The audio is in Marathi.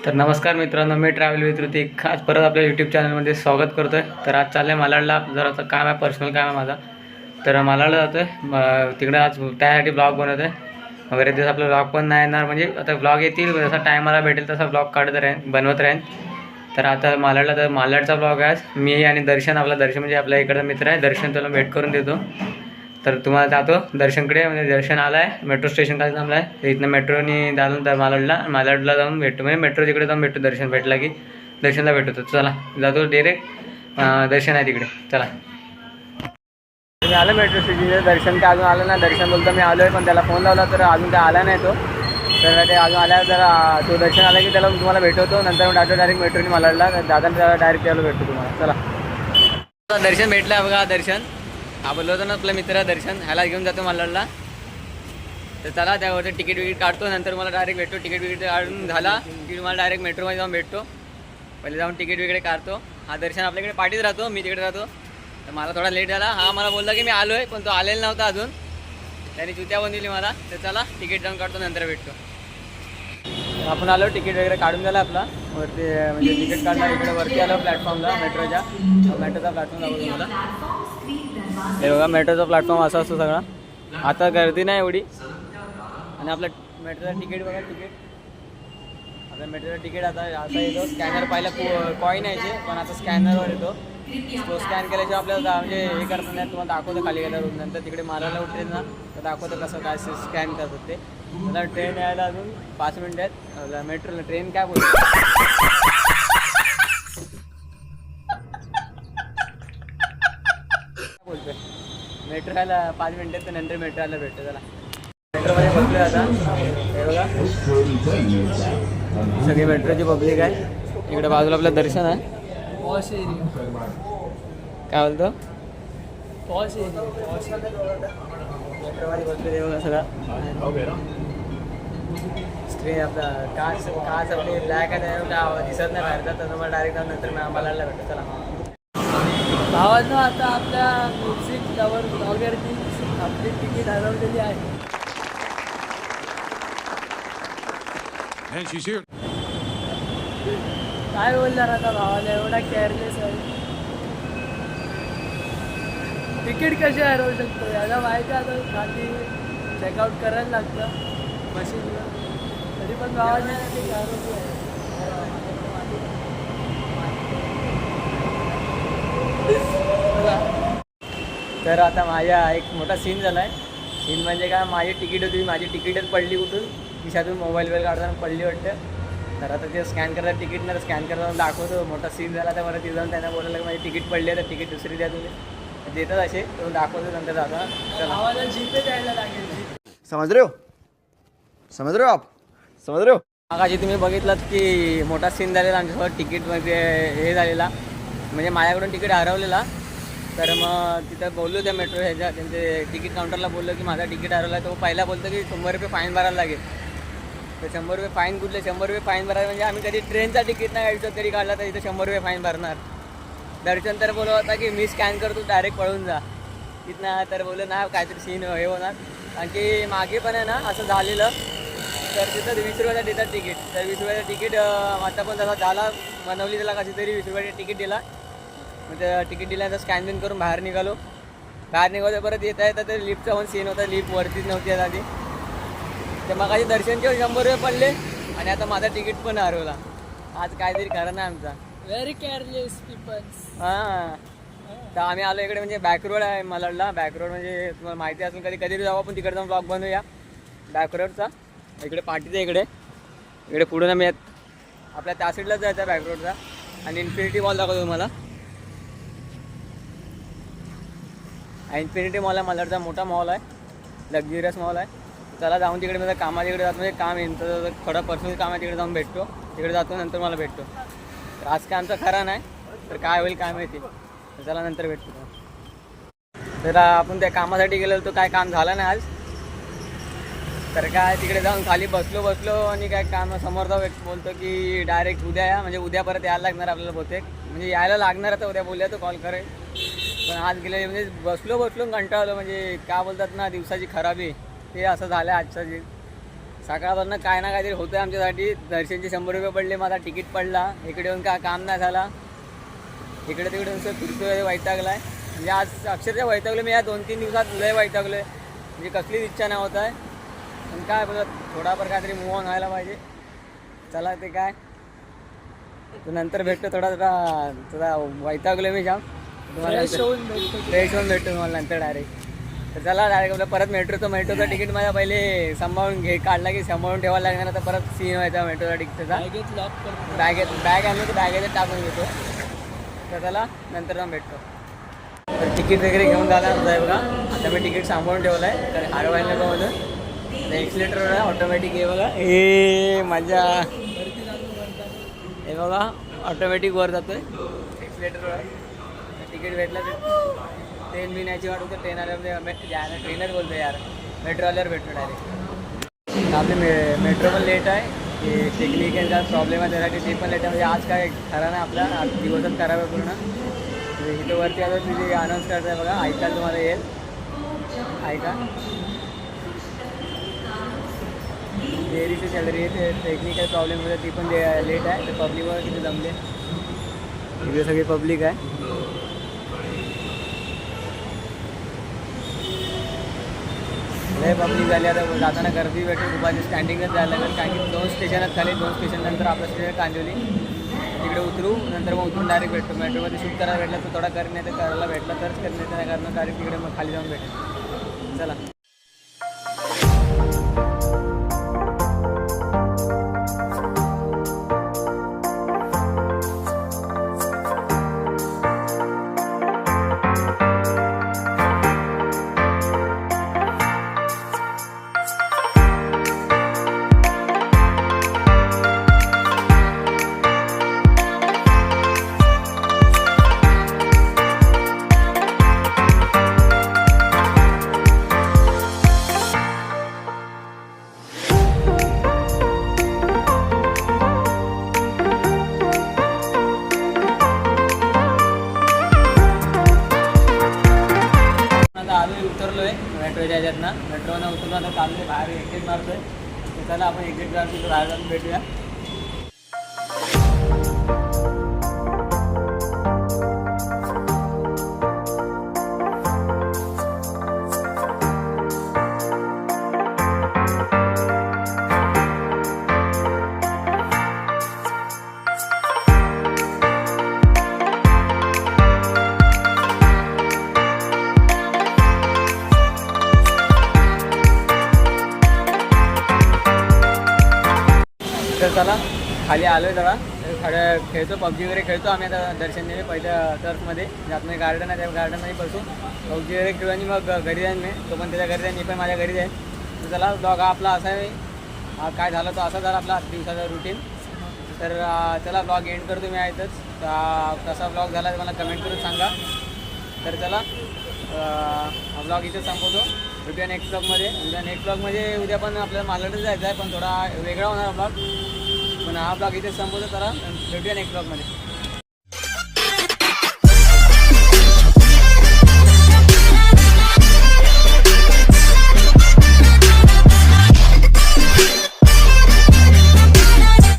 तर नमस्कार मित्रांनो मी ट्रॅव्हल विथ ऋतिक. आज परत आपल्या यूट्यूब चॅनलमध्ये स्वागत करतो आहे तर आज चाललं आहे मालाडला. जरा काम आहे पर्सनल काम आहे माझा. तर मालाडला जातो आहे तिकडे आज त्यासाठी ब्लॉग बनवत आहे वगैरे दिवस आपला ब्लॉग पण नाही येणार. म्हणजे आता ब्लॉग येतील जसा टायमाला भेटेल तसा ब्लॉग काढत राहीन बनवत राहीन. तर आता मालाडला तर मालाडचा ब्लॉग आहे आज. मी आणि दर्शन आपला दर्शन म्हणजे आपल्या इकडचा मित्र आहे. दर्शन त्याला भेट करून देतो. तर तुम्हाला जातो दर्शनकडे म्हणजे दर्शन आला आहे मेट्रो स्टेशन खाली थांबला आहे तर इथनं मेट्रोनी जाऊन तर मालाडला मालाडला जाऊन भेटतो म्हणजे मेट्रो तिकडे जाऊन भेटतो दर्शन भेटला की दर्शनला भेटतो तर चला जातो डिरेक्ट दर्शन आहे तिकडे. चला. मी आलो मेट्रो स्टेशनचं दर्शन काय अजून आलं ना दर्शन बोलतो मी आलो आहे पण त्याला फोन लावला तर अजून काय आला नाही तो. तर ते अजून आल्यावर जरा तो दर्शन आला की त्याला तुम्हाला भेटवतो. नंतर मग डायरेक्ट डायरेक्ट मेट्रोनी मालाडला दादा त्याला डायरेक्ट त्याला भेटतो तुम्हाला. चला. दर्शन भेटलं बघा दर्शन. हा बोललो होतो ना आपला मित्र दर्शन ह्याला घेऊन जातो मालाडला. तर चला त्यावरती तिकीट विकीट काढतो नंतर मला डायरेक्ट भेटतो तिकीट विकीट काढून झाला की मला डायरेक्ट मेट्रोमध्ये जाऊन भेटतो. पहिले जाऊन तिकीट वगैरे काढतो. हा दर्शन आपल्याकडे पाठीत राहतो मी तिकडे राहतो. तर मला थोडा लेट झाला. हा मला बोलला की मी आलो आहे पण तो आलेला नव्हता अजून. त्याने जुत्या बनवली मला. तर चला तिकीट जाऊन काढतो नंतर भेटतो. आपण आलो तिकीट वगैरे काढून झालं आपला. वरती म्हणजे तिकीट काढला इकडे वरती आलो प्लॅटफॉर्मला मेट्रोच्या मेट्रोचा प्लॅटफॉर्म लागतो मला हे बघा मेट्रोचा प्लॅटफॉर्म असा असतो सगळा. आता गर्दी नाही एवढी. आणि आपलं मेट्रोचं तिकीट बघा तिकीट आता मेट्रोचं तिकीट आता आता येतो. स्कॅनर पाहिलं कॉईन यायचे पण आता स्कॅनरवर येतो. तो स्कॅन केल्याशिवाय आपल्याला म्हणजे हे करत नाही तुम्हाला दाखवतं खाली गेल्यावर नंतर. तिकडे मारायला उठले ना तर दाखवतं कसं काय स्कॅन करतात ते. मला ट्रेन यायला अजून पाच मिनिट आहेत. मेट्रोला ट्रेन काय बोलतो? मेट्रो यायला पाच मिनिटात तर नंतर मेट्रो यायला भेटतो त्याला मेट्रोमध्ये बसलोय आता. हे बघा. सगळी मेट्रोची पब्लिक आहे. इकडे बाजूला आपलं दर्शन आहे. Posh area. काय बोलतो? Posh area. पॉश मेट्रोमध्ये बसले बघा सगळा. स्क्रीन आपला. काच काच आपली ब्लॅक आहे त्यामुळे दिसत नाही बाहेरचा तर मला डायरेक्ट नंतर मी आम्हाला भेटतो चला. भावानं आता आपल्या लवर ब्लॉगरची आपली तिकीट हरवलेली आहे. And she's here. काय बोलणार आता भावाला? एवढा केअरलेस आहे. तिकीट कशी हरवू शकतो? याला माहिती आहे आता खाली चेकआउट करायला लागतं. मशीनला तरी पण भावाने हरवली आहे बघा. तर आता माझ्या एक मोठा सीन झाला आहे सीन म्हणजे काय? माझी तिकीट होती माझी तिकीटच पडली कुठून? खिशातून मोबाईल वगैरे काढताना पडली वाटतं. तर आता ते स्कॅन करतात तिकीट ना स्कॅन करताना दाखवतो. मोठा सीन झाला तर मला तिथं जाऊन त्यांना बोलायला की माझी तिकीट पडली आहे तर तिकीट दुसरी द्या तुम्ही. देतात असे तर दाखवतो नंतर भावाला जीपे द्यायला लागेल. समझ रहे हो? समझ रहे हो आप? समझ रहे हो? मागाशी तुम्ही बघितलात की मोठा सीन झालेला आमच्यासोबत तिकीटमध्ये हे झालेला. म्हणजे माझ्याकडून तिकीट हरवलेला. तर मग तिथं बोललो त्या मेट्रो ह्याच्या त्यांचे तिकीट काउंटरला बोललो की माझा तिकीट हरवला तो पहिला बोलतो की शंभर रुपये फाईन भरायला लागेल. तर शंभर रुपये फाईन कुठले? शंभर रुपये फाईन भरायला म्हणजे आम्ही कधी ट्रेनचा तिकीट नाही काढतो तरी काढला तर इथं शंभर रुपये फाईन भरणार. दर्शन तर बोलत होता की मी स्कॅन करतो डायरेक्ट पळून जा. तिथनं तर बोललं ना काहीतरी सीन हे होणार. कारण की मागे पण आहे ना असं झालेलं. तर तिथं वीस रुपयाचं देतात तिकीट तर वीस रुपयाचं तिकीट आता पण तसा झाला. मनवली त्याला कशी तरी वीस रुपयाचं तिकीट दिला. मग त्या तिकीट दिल्यानंतर स्कॅन बिन करून बाहेर निघालो. बाहेर निघालो परत येता येता तर लिफ्टचा पण सीन होता. लिफ्ट वरतीच नव्हती आता आधी. तर मग आधी दर्शनचे शंभर रुपये पडले आणि आता माझा तिकीट पण हरवला. आज काहीतरी खरं नाही आमचा. व्हेरी केअरलेस पीपल्स हां. तर आम्ही आलो इकडे म्हणजे बॅक रोड आहे मलाडला. बॅक रोड म्हणजे तुम्हाला माहिती असेल कधी कधी जाऊ आपण तिकडे जाऊन ब्लॉग बनवूया. बॅक रोडचा इकडे पाठीचा इकडे. इकडे पुढे ना मी आपल्या त्या साईडलाच जायचं बॅक रोडचा आणि इन्फिनिटी मॉल दाखवतो तुम्हाला. इन्फिनिटी मॉल आहे मलाडचा मोठा मॉल आहे. लक्झुरियस मॉल आहे. चला जाऊन तिकडे माझं कामा तिकडे जातो. म्हणजे काम येईन तर थोडं पर्सनल काम आहे तिकडे जाऊन भेटतो. तिकडे जातो नंतर मला भेटतो. तर आज काय आमचा खरा नाही तर काय होईल काय माहिती. तर चला नंतर भेटतो तर आपण त्या कामासाठी गेलो तो काय काम झालं नाही आज. तर काय तिकडे जाऊन खाली बसलो बसलो आणि काय काम समोरचा व्यक्ती बोलतो की डायरेक्ट उद्या या म्हणजे उद्या परत यायला लागणार आपल्याला बहुतेक. म्हणजे यायला लागणार आता उद्या बोलूया तो कॉल करेल पण आज गेले म्हणजे बसलो बसलो कंटाळलो म्हणजे काय बोलतात ना दिवसाची खराबी ते असं झालं आजच्या जी. सकाळपासून काय ना काहीतरी होतं आमच्यासाठी. दर्शनचे शंभर रुपये पडले माझा तिकीट पडला. इकडे येऊन काय काम नाही झाला. इकडे तिकडे नुसतं फिरतोय वैतागलाय. म्हणजे आज अक्षरशः वैतागलो मी या दोन तीन दिवसात उद्या वैतागलो आहे म्हणजे कसलीच इच्छा नाही होत आहे. पण काय बोलत थोडाफार काहीतरी मूव ऑन व्हायला पाहिजे. चला ते काय. तर नंतर भेटतो थोडा थोडा थोडा वैतागलोय मी जाम. तुम्हाला फ्रेश होऊन भेटतो तुम्हाला नंतर डायरेक्ट तर चला डायरेक्ट आपलं परत मेट्रोचं मेट्रोचं तिकीट माझ्या पहिले सांभाळून घे काढला की सांभाळून ठेवायला लागणार तर परत सीन व्हायचा मेट्रोचा तिकीटचा बॅगेत बॅग आणलं तर बॅगेत टाकून घेतो. तर त्याला नंतर जाऊन भेटतो. तर तिकीट वगैरे घेऊन झालं आहे बघा. आता मी तिकीट सांभाळून ठेवलं आहे कारण हरवायला नको एक्सिलेटर ऑटोमॅटिक आहे बघा. ए मजा. हे बघा ऑटोमॅटिक वर जातोय. एक्सिलेटरवर तिकीट भेटलं तर ट्रेन बिण्याची वाट होतं ट्रेन आल्यावर ट्रेनच बोलतो यार. मेट्रो आल्यावर भेटतो डायरेक्ट आपली मे मेट्रो पण लेट आहे. टेक्निकलचा प्रॉब्लेम आहे त्यासाठी ते पण लेट आहे. म्हणजे आज काय खरा नाही आपला. आज दिवसच करावं पूर्ण. इथं वरती आता तिथे अनाऊन्स करत आहे बघा ऐकायला तुम्हाला येईल. ऐका. डेअरीची सॅलरी आहे ते टेक्निकल प्रॉब्लेम होते ती पण लेट आहे तर पब्लिकवर किती जमले? इकडे सगळी पब्लिक आहे. लय पब्लिक झाली आता जाताना गर्दी भेटेल दुपारची स्टँडिंगच जायला लागेल कारण की दोन स्टेशनच खाली दोन स्टेशन नंतर आपलं स्टेशन कांदिवली. तिकडे उतरू नंतर मग उतरून डायरेक्ट भेटतो. मेट्रोमध्ये शूट करायला भेटला तर थोडा करणे तर करायला भेटला तरच करणे नाही कारण डायरेक्ट तिकडे मग खाली जाऊन भेटेल चला. उतरलो आहे मेट्रोच्या ह्याच्यातनं. मेट्रोनं उतरलो आता चाललोय बाहेर एक्झिट मारतो तर चला आपण एक्झिट मारतो बाहेर जाऊन भेटूया. तर चला खाली आलो आहे जरा. थोडं खेळतो पबजी वगैरे खेळतो आम्ही आता दर्शनने पहिल्या टर्फमध्ये ज्यातमध्ये गार्डन आहे त्या गार्डनमध्ये बसू पबजी वगैरे खेळू आणि मग घरी जाईन मी. तो पण त्याच्या घरी जाईन मी पण माझ्या घरी जाईन. तर चला ब्लॉग हा आपला असा आहे. काय झालं तो असा झाला आपला दिवसाचा रुटीन तर चला ब्लॉग एंड करतो मी आहेतच तर, कसा ब्लॉग झाला मला कमेंट करून सांगा. तर चला ब्लॉग इथेच संपवतो. भेटूया नेक्स्ट ब्लॉगमध्ये उद्या नेक्स्ट ब्लॉगमध्ये उद्या पण आपल्याला मालाडच जायचं आहे पण थोडा वेगळा होणार ब्लॉग पण हा ब्लॉग इथे संपवतो चला भेटूया नेक्स्ट ब्लॉगमध्ये